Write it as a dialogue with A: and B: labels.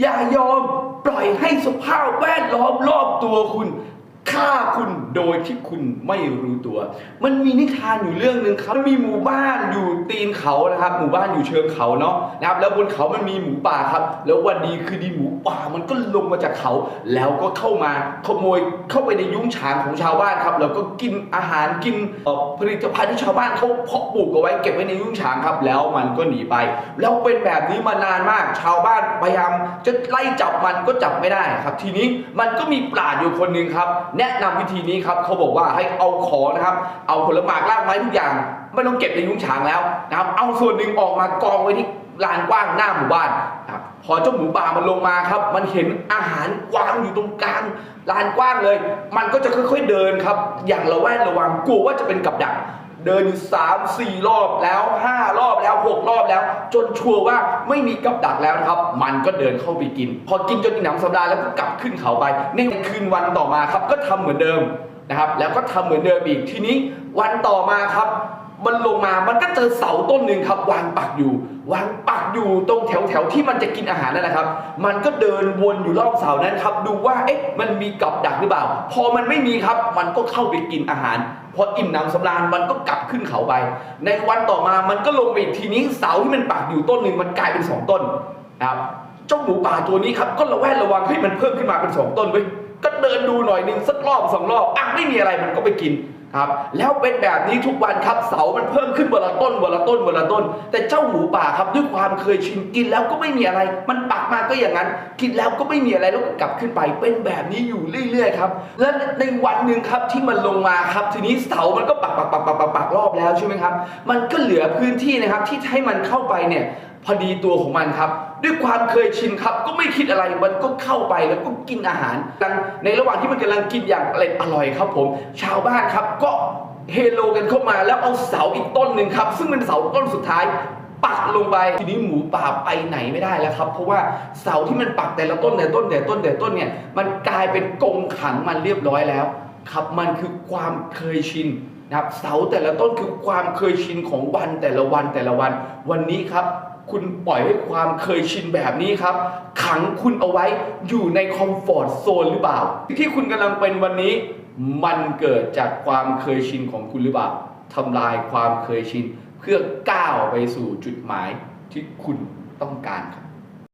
A: อย่ายอมปล่อยให้สภาพแวดล้อมรอบตัวคุณ ฆ่าคุณโดยที่คุณไม่รู้ตัว มันมีนิทานอยู่เรื่องหนึ่งครับมันมีหมู่บ้านอยู่ตีนเขานะครับ หมู่บ้านอยู่เชิงเขาเนาะนะครับ แล้วบนเขามันมีหมูป่าครับ แล้ววันดีคือดีหมูป่ามันก็ลงมาจากเขา แล้วก็เข้ามาขโมยเข้าไปในยุ้งฉางของชาวบ้านครับ แล้วก็กินอาหารกินผลิตภัณฑ์ที่ชาวบ้านเขาเพาะปลูกเอาไว้เก็บไว้ในยุ้งฉางครับ แล้วมันก็หนีไป แล้วเป็นแบบนี้มานานมาก ชาวบ้านพยายามจะไล่จับมันก็จับไม่ได้ครับ ทีนี้มันก็มีปราชญ์อยู่คนหนึ่งครับแนะนำวิธีนี้ครับเขาบอกว่าให้เอาของนะครับ เอาผลหมากรากไม้ทุกอย่าง ไม่ต้องเก็บในยุ้งฉางแล้วนะครับ เอาส่วนหนึ่งออกมากองไว้ที่ลานกว้างหน้าหมู่บ้านนะครับพอเจ้าหมูป่ามันลงมาครับ มันเห็นอาหารวางอยู่ตรงกลางลานกว้างเลย มันก็จะค่อยๆเดินครับ อย่างระแวดระวังกลัวว่าจะเป็นกับดัก เดินอยู่สามสี่รอบแล้วห้ารอบแล้วหกรอบแล้ว จนชัวร์ว่าไม่มีกับดักแล้วนะครับ มันก็เดินเข้าไปกิน พอกินจนหนำสำราญแล้วก็กลับขึ้นเขาไปในคืนวันต่อมาครับ ก็ทำเหมือนเดิมนะครับ แล้วก็ทำเหมือนเดิมอีกทีนี้วันต่อมาครับมันลงมา มันก็เจอเสาต้นหนึ่งครับ วางปักอยู่ วางปักอยู่ตรงแถวแถวที่มันจะกินอาหารนั่นแหละครับ มันก็เดินวนอยู่รอบเสานั้นครับ ดูว่า เอ๊ะ มันมีกับดักหรือเปล่า พอมันไม่มีครับ มันก็เข้าไปกินอาหาร พออิ่มหนำสำราญมันก็กลับขึ้นเขาไป ในวันต่อมามันก็ลงไปอีกทีนี้เสาที่มันปักอยู่ต้นหนึ่งมันกลายเป็นสองต้นนะครับเจ้าหมูป่าตัวนี้ครับก็ระแวดระวังให้ยมันเพิ่มขึ้นมาเป็นสองต้นเว้ยก็เดินดูหน่อยหนึ่งสักรอบสองรอบอะไม่มีอะไรมันก็ไปกิน ครับแล้วเป็นแบบนี้ทุกวันครับเสามันเพิ่มขึ้นวันละต้นวันละต้นวันละต้น แต่เจ้าหมูป่าครับด้วยความเคยชินกินแล้วก็ไม่มีอะไร มันปักมาก็อย่างนั้น กินแล้วก็ไม่มีอะไรแล้วก็กลับขึ้นไป เป็นแบบนี้อยู่เรื่อย ๆ ครับ และในวันหนึ่งครับที่มันลงมาครับ ทีนี้เสามันก็ปักปักปักปักปักปักรอบแล้วใช่ไหมครับ มันก็เหลือพื้นที่นะครับที่ให้มันเข้าไปเนี่ย พอดีตัวของมันครับ ด้วยความเคยชินครับ ก็ไม่คิดอะไรมันก็เข้าไปแล้วก็กินอาหารในระหว่างที่มันกำลังกินอย่างอร่อยอร่อยครับผม ชาวบ้านครับก็เฮโลกันเข้ามาแล้วเอาเสาอีกต้นหนึ่งครับ ซึ่งเป็นเสาต้นสุดท้ายปักลงไปทีนี้หมูป่าไปไหนไม่ได้แล้วครับ เพราะว่าเสาที่มันปักแต่ละต้นแต่ละต้นแต่ละต้นแต่ละต้นเนี่ยมันกลายเป็นกรงขังมันเรียบร้อยแล้ว ครับมันคือความเคยชินนะครับเสาแต่ละต้นคือความเคยชินของวันแต่ละวันแต่ละวัน วันนี้ครับ คุณปล่อยให้ความเคยชินแบบนี้ครับ ขังคุณเอาไว้อยู่ในคอมฟอร์ทโซนหรือเปล่า ที่คุณกำลังเป็นวันนี้ มันเกิดจากความเคยชินของคุณหรือเปล่าทำลายความเคยชิน เพื่อก้าวไปสู่จุดหมายที่คุณต้องการครับ